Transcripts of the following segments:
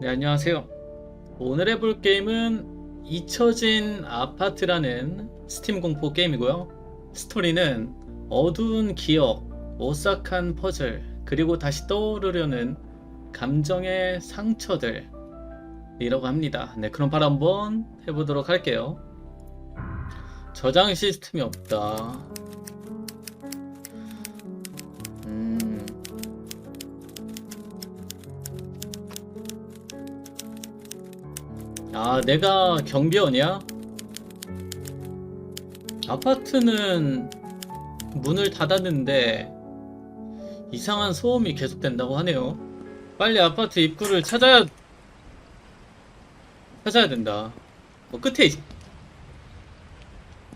네, 안녕하세요. 오늘 해볼 게임은 잊혀진 아파트라는 스팀 공포 게임이고요. 스토리는 어두운 기억, 오싹한 퍼즐, 그리고 다시 떠오르려는 감정의 상처들, 이라고 합니다. 네, 그럼 바로 한번 해보도록 할게요. 저장 시스템이 없다. 아, 내가 경비원이야? 아파트는 문을 닫았는데 이상한 소음이 계속된다고 하네요. 빨리 아파트 입구를 찾아야 찾아야 된다. 뭐 끝에 있...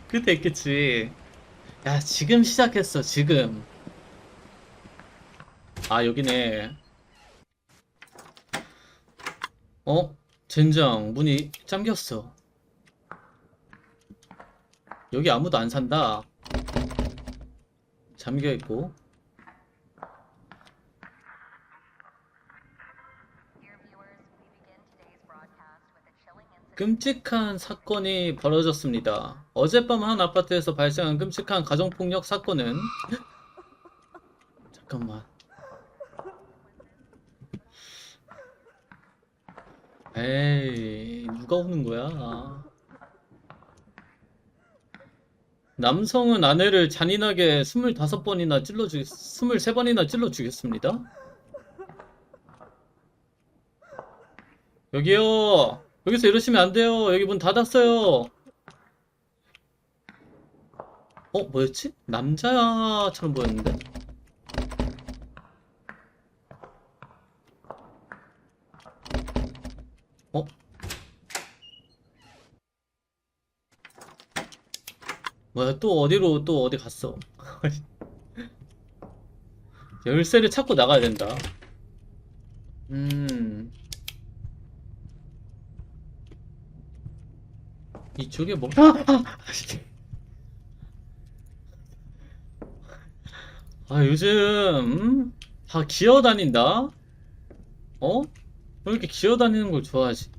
끝에 있겠지. 야, 지금 시작했어, 지금. 아, 여기네. 어? 젠장, 문이 잠겼어. 여기 아무도 안 산다. 잠겨 있고. Dear viewers, we begin today's broadcast with a chilling incident. 끔찍한 사건이 벌어졌습니다. 어젯밤 한 아파트에서 발생한 끔찍한 가정폭력 사건은 잠깐만. 에이, 누가 오는 거야? 남성은 아내를 잔인하게 25번이나 찔러 죽, 23번이나 찔러 죽였습니다. 여기요. 여기서 이러시면 안 돼요. 여기 문 닫았어요. 어, 뭐였지? 남자처럼 보였는데? 어? 뭐야, 또 어디로, 또 어디 갔어? 열쇠를 찾고 나가야 된다. 음. 이쪽에 뭐? 아 요즘 음? 다 기어다닌다. 어? 왜 이렇게 기어다니는 걸 좋아하지?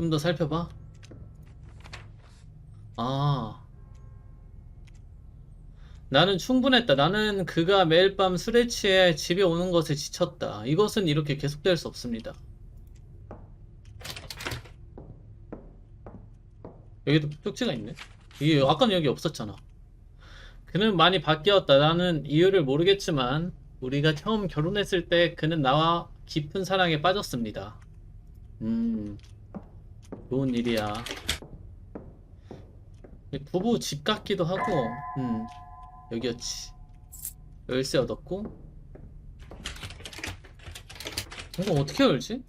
좀 더 살펴봐. 아. 나는 충분했다. 나는 그가 매일 밤 술에 취해 집에 오는 것에 지쳤다. 이것은 이렇게 계속될 수 없습니다. 여기도 쪽지가 있네. 이게 아까는 여기 없었잖아. 그는 많이 바뀌었다. 나는 이유를 모르겠지만 우리가 처음 결혼했을 때 그는 나와 깊은 사랑에 빠졌습니다. 음, 좋은 일이야. 부부 집 같기도 하고, 음, 여기였지. 열쇠 얻었고. 이거 어떻게 열지?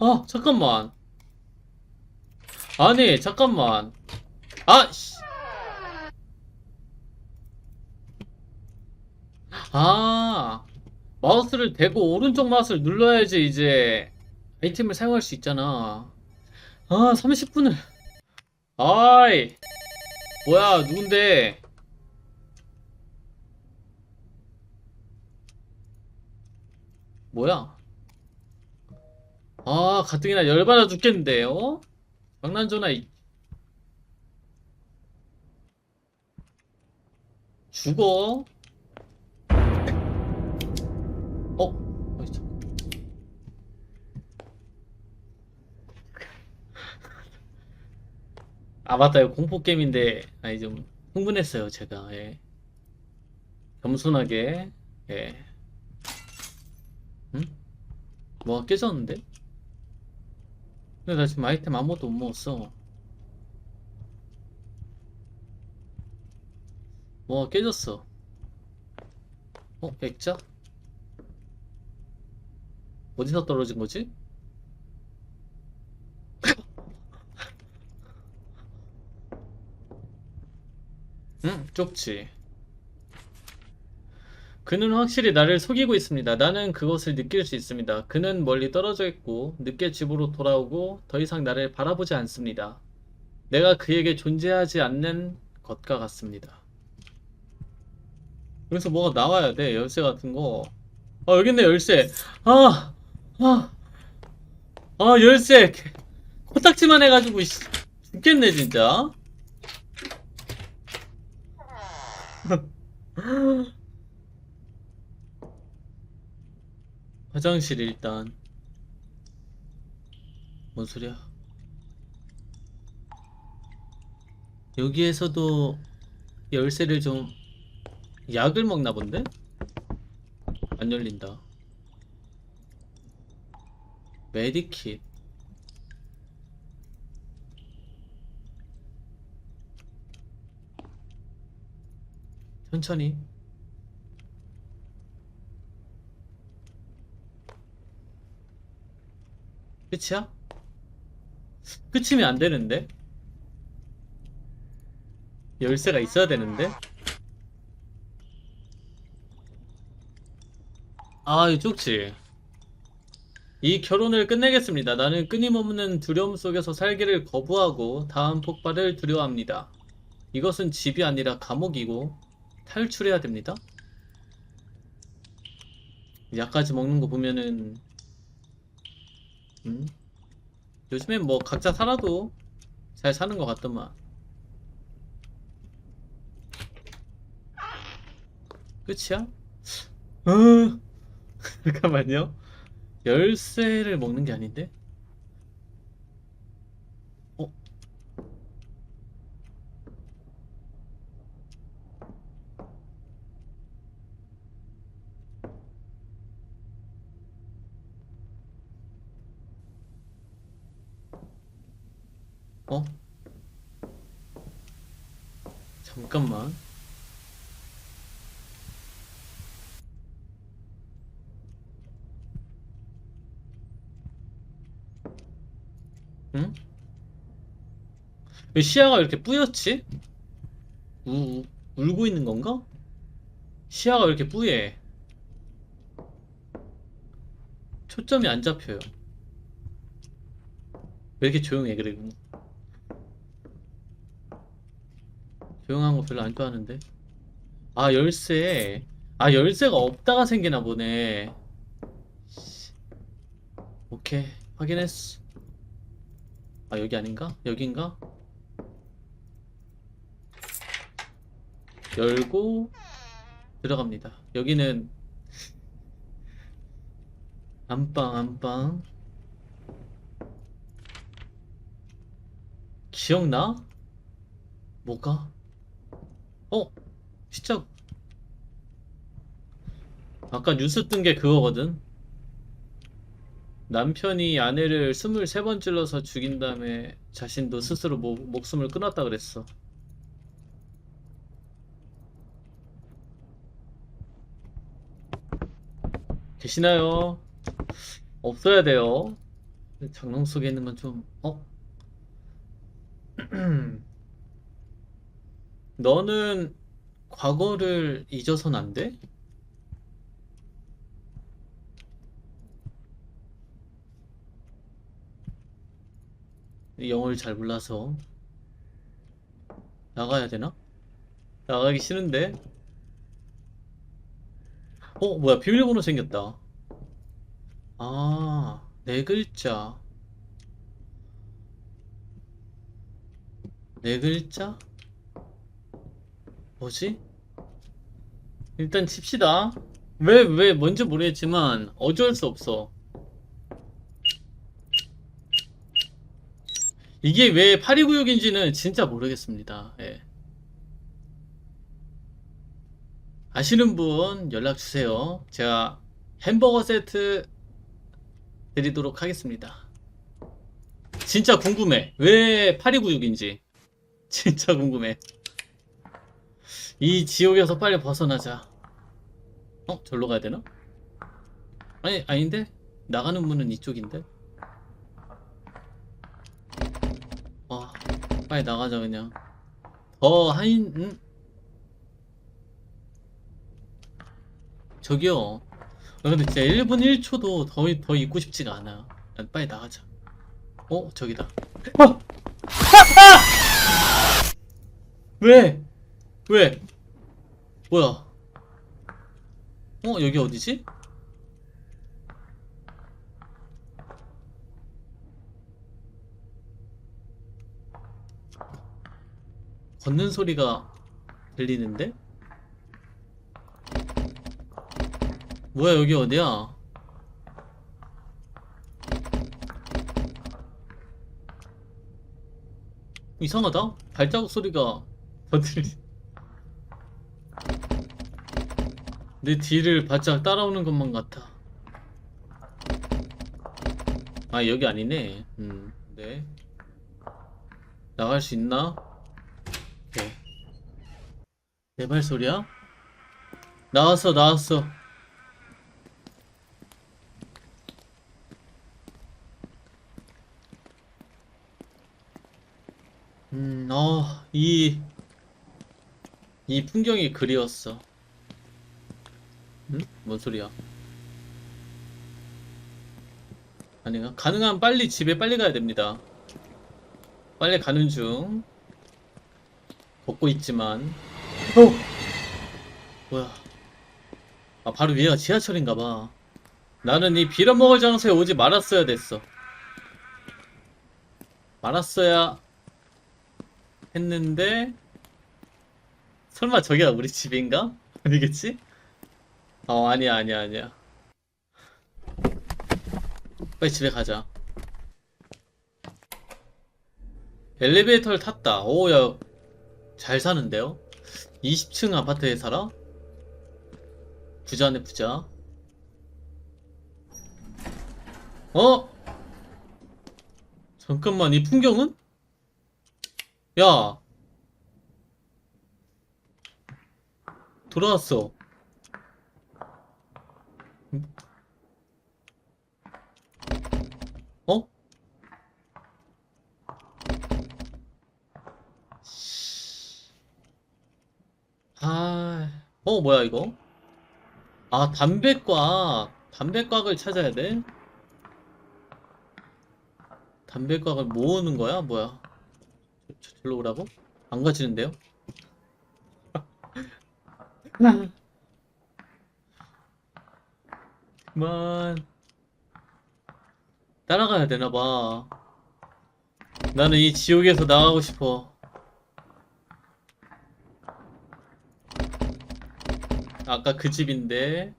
아, 잠깐만. 아니, 잠깐만. 아, 씨. 아, 마우스를 대고 오른쪽 마우스를 눌러야지 이제 아이템을 사용할 수 있잖아. 아, 30분을. 아이. 뭐야, 누군데? 뭐야? 아, 가뜩이나 열받아 죽겠는데, 어? 장난전화 이... 죽어? 어? 어이, 참. 아 맞다 이거 공포 게임인데 아니 좀 흥분했어요 제가 예. 겸손하게 예. 응? 뭐가 깨졌는데? 근데 나 지금 아이템 아무것도 못 먹었어. 뭐가 깨졌어. 어, 액자? 어디서 떨어진 거지? 응, 쪽지. 그는 확실히 나를 속이고 있습니다. 나는 그것을 느낄 수 있습니다. 그는 멀리 떨어져 있고 늦게 집으로 돌아오고 더 이상 나를 바라보지 않습니다. 내가 그에게 존재하지 않는 것과 같습니다. 여기서 뭐가 나와야 돼. 열쇠 같은 거. 어 여기 있네 열쇠 아 아, 아 열쇠 코딱지만 해가지고 씨, 죽겠네 진짜 화장실 일단 뭔 소리야 여기에서도 열쇠를 좀 약을 먹나 본데? 안 열린다. 메디킷. 천천히. 끝이야? 끝이면 안 되는데? 열쇠가 있어야 되는데? 아, 이 쪽지. 이 결혼을 끝내겠습니다. 나는 끊임없는 두려움 속에서 살기를 거부하고 다음 폭발을 두려워합니다. 이것은 집이 아니라 감옥이고 탈출해야 됩니다. 약까지 먹는 거 보면은 음? 요즘엔 뭐 각자 살아도 잘 사는 것 같더만. 끝이야? 어... 잠깐만요. 열쇠를 먹는 게 아닌데? 어? 잠깐만. 응? 왜 시야가 이렇게 뿌옇지? 우, 우- 울고 있는 건가? 시야가 왜 이렇게 뿌예? 초점이 안 잡혀요. 왜 이렇게 조용해, 그리고? 조용한 거 별로 안 좋아하는데? 아, 열쇠. 아, 열쇠가 없다가 생기나 보네. 씨. 오케이, 확인했어. 아 여기 아닌가? 여긴가? 열고 들어갑니다. 여기는 안방 안방 기억나? 뭐가? 어? 진짜 아까 뉴스 뜬 게 그거거든. 남편이 아내를 23번 찔러서 죽인 다음에 자신도 스스로 모- 목숨을 끊었다 그랬어. 계시나요? 없어야 돼요. 장롱 속에 있는 건 좀, 어? 너는 과거를 잊어선 안 돼? 영어를 잘 몰라서 나가야 되나? 나가기 싫은데? 어, 뭐야, 비밀번호 생겼다. 아, 네 글자. 네 글자? 뭐지? 일단 칩시다. 왜, 왜, 뭔지 모르겠지만, 어쩔 수 없어. 이게 왜 8296인지는 진짜 모르겠습니다. 예. 아시는 분 연락 주세요. 제가 햄버거 세트 드리도록 하겠습니다. 진짜 궁금해. 왜 8296인지. 진짜 궁금해. 이 지옥에서 빨리 벗어나자. 어? 절로 가야 되나? 아니, 아닌데? 나가는 문은 이쪽인데? 와, 빨리 나가자, 그냥. 더, 한, 음? 저기요. 아, 근데 진짜 1분 1초도 더, 더 있고 싶지가 않아. 난 빨리 나가자. 어? 저기다. 아! 아! 아! 왜? 왜? 뭐야? 어? 여기 어디지? 걷는 소리가 들리는데? 뭐야 여기 어디야? 이상하다? 발자국 소리가 더 들리... 내 뒤를 바짝 따라오는 것만 같아. 아 여기 아니네. 음, 네. 나갈 수 있나? 오케이. 내 발소리야? 나왔어, 나왔어. 음, 어, 이, 이 풍경이 그리웠어. 응? 뭔 소리야? 아니가 가능한 빨리 집에 빨리 가야 됩니다. 빨리 가는 중. 걷고 있지만. 어! 뭐야. 아, 바로 위에가 지하철인가 봐. 나는 이 빌어먹을 장소에 오지 말았어야 됐어. 말았어야 했는데, 설마 저기가 우리 집인가? 아니겠지? 어, 아니야, 아니야, 아니야. 빨리 집에 가자. 엘리베이터를 탔다. 오, 야, 잘 사는데요? 20층 아파트에 살아? 부자네, 부자. 어? 잠깐만, 이 풍경은? 야! 돌아왔어. 어? 아, 어, 뭐야, 이거? 아, 담배꽉. 담배꽉을 찾아야 돼? 담배꽉을 모으는 거야? 뭐야? 저, 저, 절로 오라고? 안 가지는데요? 그만. 따라가야 되나 봐. 나는 이 지옥에서 나가고 싶어. 아까 그 집인데.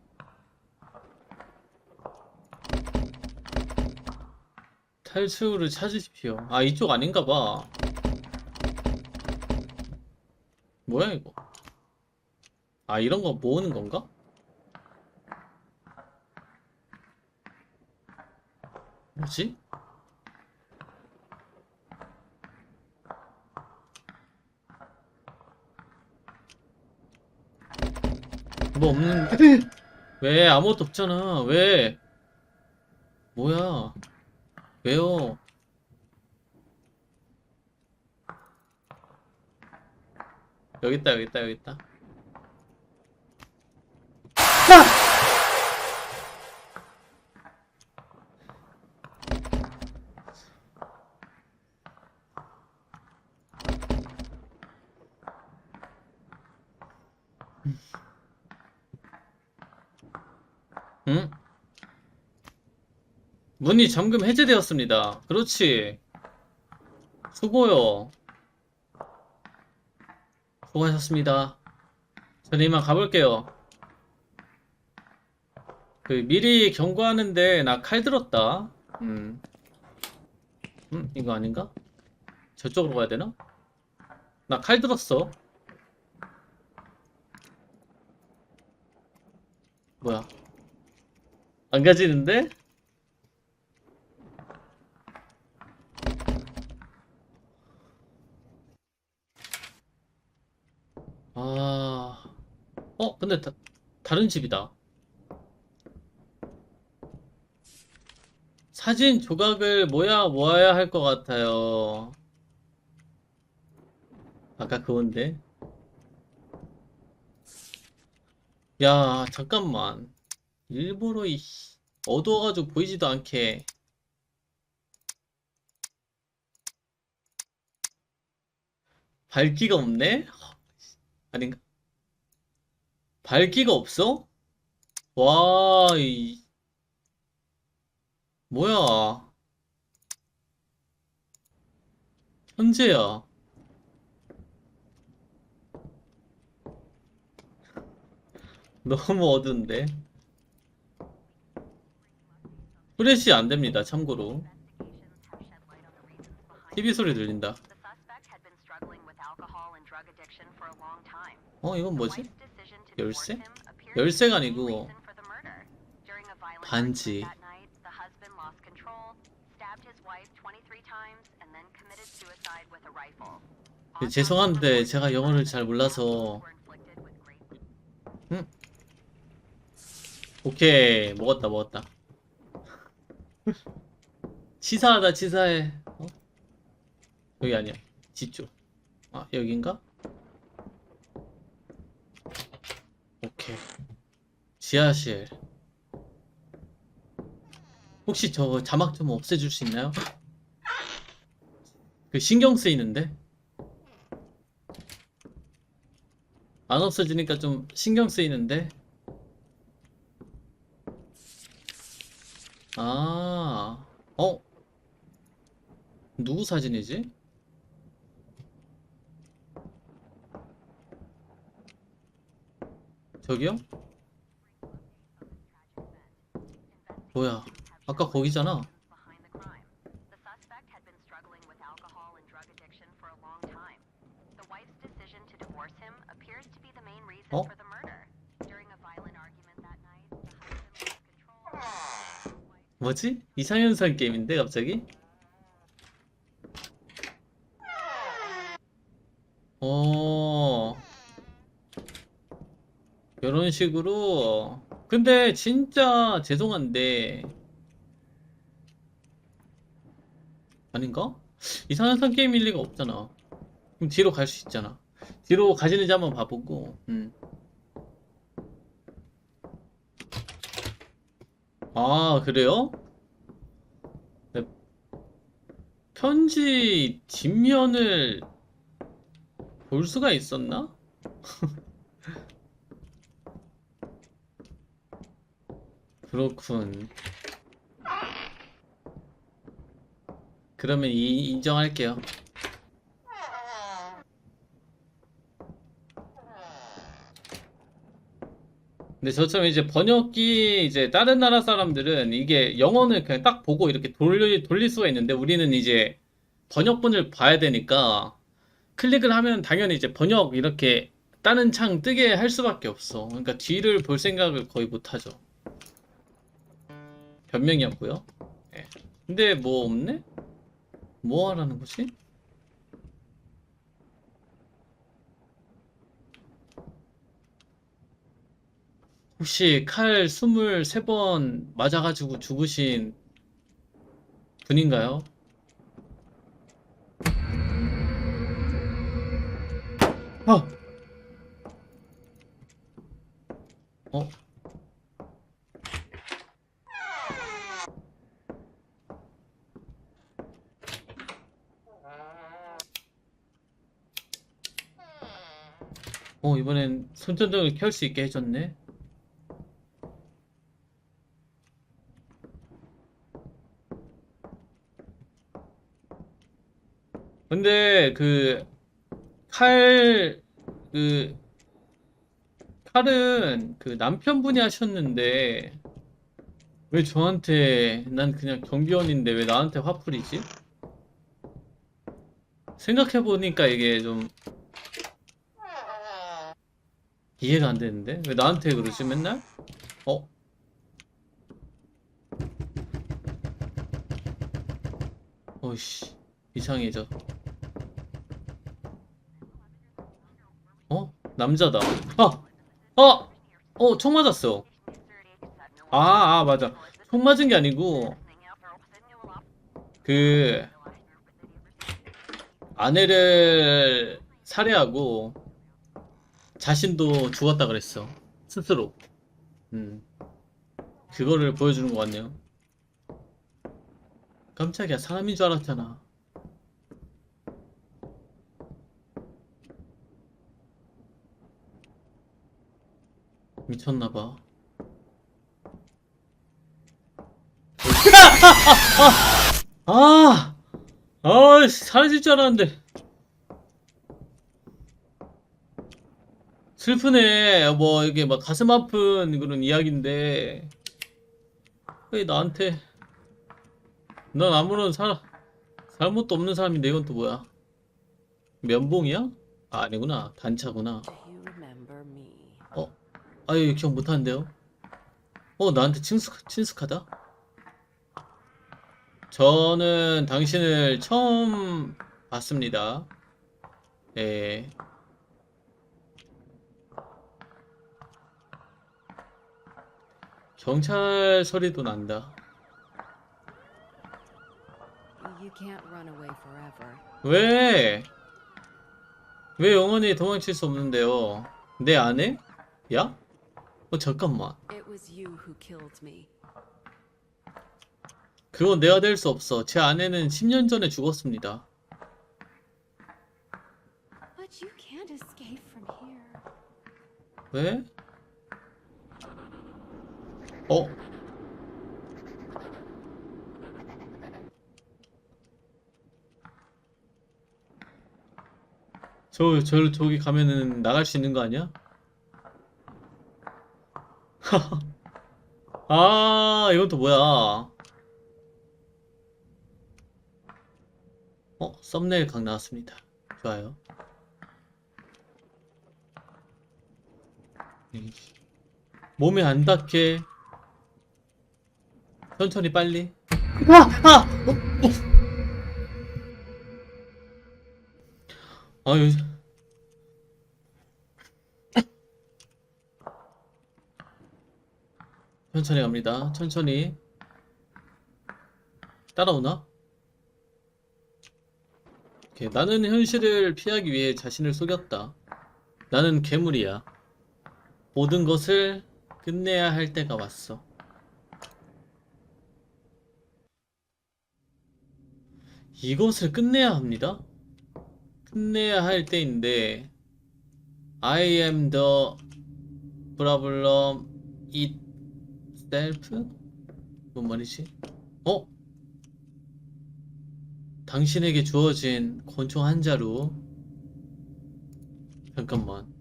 탈출을 찾으십시오. 아, 이쪽 아닌가 봐. 뭐야, 이거? 아, 이런 거 모으는 건가? 뭐지? 뭐 없는데? 왜 아무것도 없잖아. 왜? 뭐야? 왜요? 여기 있다, 여기 있다, 여기 있다. 응? 문이 잠금 해제되었습니다. 그렇지. 수고요. 수고하셨습니다. 저는 이만 가볼게요. 그 미리 경고하는데 나 칼 들었다. 음. 음, 이거 아닌가? 저쪽으로 가야 되나? 나 칼 들었어. 뭐야? 안 가지는데? 아, 어, 근데 다, 다른 집이다. 사진 조각을 모아 모아야 할 것 같아요. 아까 그건데. 야, 잠깐만. 일부러 이 어두워가지고 보이지도 않게 밝기가 없네? 아닌가? 밝기가 없어? 와, 이... 뭐야. 현재야. 너무 어두운데? 프레시 안 됩니다. 참고로. TV 소리 들린다. 어, 이건 뭐지? 열쇠? 열쇠가 아니고 반지. argument that night, the husband lost control, stabbed his wife 23 times, and then committed suicide with a rifle. 그, 죄송한데 제가 영어를 잘 몰라서 great 오케이 먹었다 먹었다 치사하다 치사해. 어? 여기 아니야. 뒤쪽. 아 여긴가? 오케이. 지하실. 혹시 저 자막 좀 없애줄 수 있나요? 그 신경 쓰이는데? 안 없어지니까 좀 신경 쓰이는데? 아, 어? 누구 사진이지? 저기요? 뭐야? 아까 거기잖아. behind 뭐지? 이상현상 게임인데 갑자기? 어. 이런 식으로. 근데 진짜 죄송한데 아닌가? 이상현상 게임일 리가 없잖아. 그럼 뒤로 갈 수 있잖아. 뒤로 가시는지 한번 봐보고. 음. 아, 그래요? 네. 편지 뒷면을 볼 수가 있었나? 그렇군. 그러면 이, 인정할게요. 근데 저처럼 이제 번역기 이제 다른 나라 사람들은 이게 영어는 그냥 딱 보고 이렇게 돌리, 돌릴 수가 있는데 우리는 이제 번역본을 봐야 되니까 클릭을 하면 당연히 이제 번역 이렇게 다른 창 뜨게 할 수밖에 없어. 그러니까 뒤를 볼 생각을 거의 못 하죠. 변명이었고요. 예. 근데 뭐 없네? 뭐 하라는 거지? 혹시 칼 23번 맞아가지고 죽으신 분인가요? 아! 어? 어, 이번엔 손전등을 켤 수 있게 해줬네. 근데 그 칼, 그 칼은 그 남편분이 하셨는데 왜 저한테 난 그냥 경비원인데 왜 나한테 화풀이지? 생각해보니까 이게 좀 이해가 안 되는데 왜 나한테 그러지 맨날? 어? 어이씨 이상해져 남자다 아! 아! 어, 총 맞았어. 아, 아, 맞아. 총 맞은 게 아니고, 그, 아내를 살해하고, 자신도 죽었다 그랬어. 스스로. 음. 그거를 보여주는 것 같네요. 깜짝이야. 사람인 줄 알았잖아. 미쳤나봐. 아! 아, 사라질 줄 알았는데. 슬프네. 뭐 이게 막 가슴 아픈 그런 이야기인데 왜 나한테 난 아무런 사 잘못도 없는 사람인데 이건 또 뭐야? 면봉이야? 아, 아니구나. 단차구나. 아유 기억 못하는데요? 어 나한테 친숙, 친숙하다? 저는 당신을 처음 봤습니다. 예. 경찰 소리도 난다. 왜? 왜 영원히 도망칠 수 없는데요? 내 아내? 야? 어 잠깐만. It was you who killed me. 그건 내가 될 수 없어. 제 아내는 10년 전에 죽었습니다. But you can't escape from here. 왜? 어? 저, 저, 저기 가면은 나갈 수 있는 거 아니야? 아, 이건 또 뭐야? 어, 썸네일 각 나왔습니다. 좋아요. 음. 몸에 안 닿게 천천히 빨리 아! 아! 어, 어. 아유 천천히 갑니다 천천히 따라오나? 오케이. 나는 현실을 피하기 위해 자신을 속였다 나는 괴물이야 모든 것을 끝내야 할 때가 왔어. 이것을 끝내야 합니다. 끝내야 할 때인데 I am the problem itself? 뭔 말이지? 어? 당신에게 주어진 권총 한 자루 잠깐만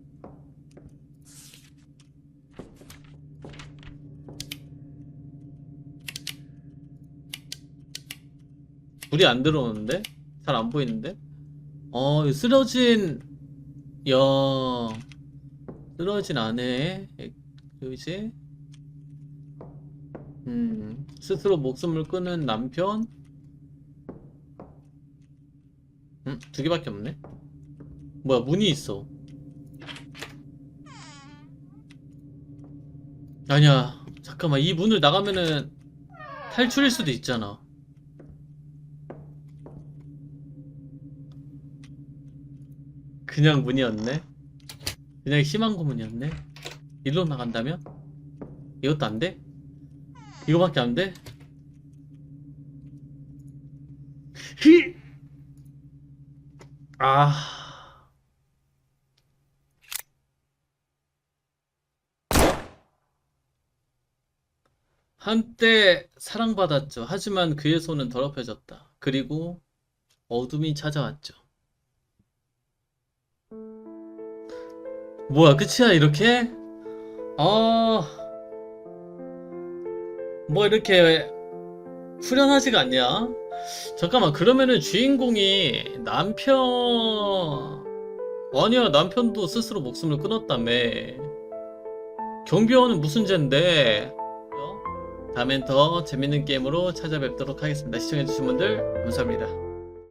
불이 안 들어오는데? 잘 안 보이는데? 어, 이 쓰러진, 야, 쓰러진 아내, 그지? 음, 스스로 목숨을 끊은 남편? 음, 두 개밖에 없네? 뭐야, 문이 있어. 아니야, 잠깐만, 이 문을 나가면은 탈출일 수도 있잖아. 그냥 문이었네. 그냥 희망 고문이었네. 일로 나간다면? 이것도 안 돼? 이거밖에 안 돼? 히! 아. 한때 사랑받았죠. 하지만 그의 손은 더럽혀졌다. 그리고 어둠이 찾아왔죠. 뭐야, 끝이야, 이렇게? 아, 뭐 이렇게 후련하지가 않냐? 잠깐만, 그러면은 주인공이 남편, 아니야, 남편도 스스로 목숨을 끊었다며. 경비원은 무슨 죄인데? 어? 다음엔 더 재밌는 게임으로 찾아뵙도록 하겠습니다. 시청해주신 분들, 감사합니다.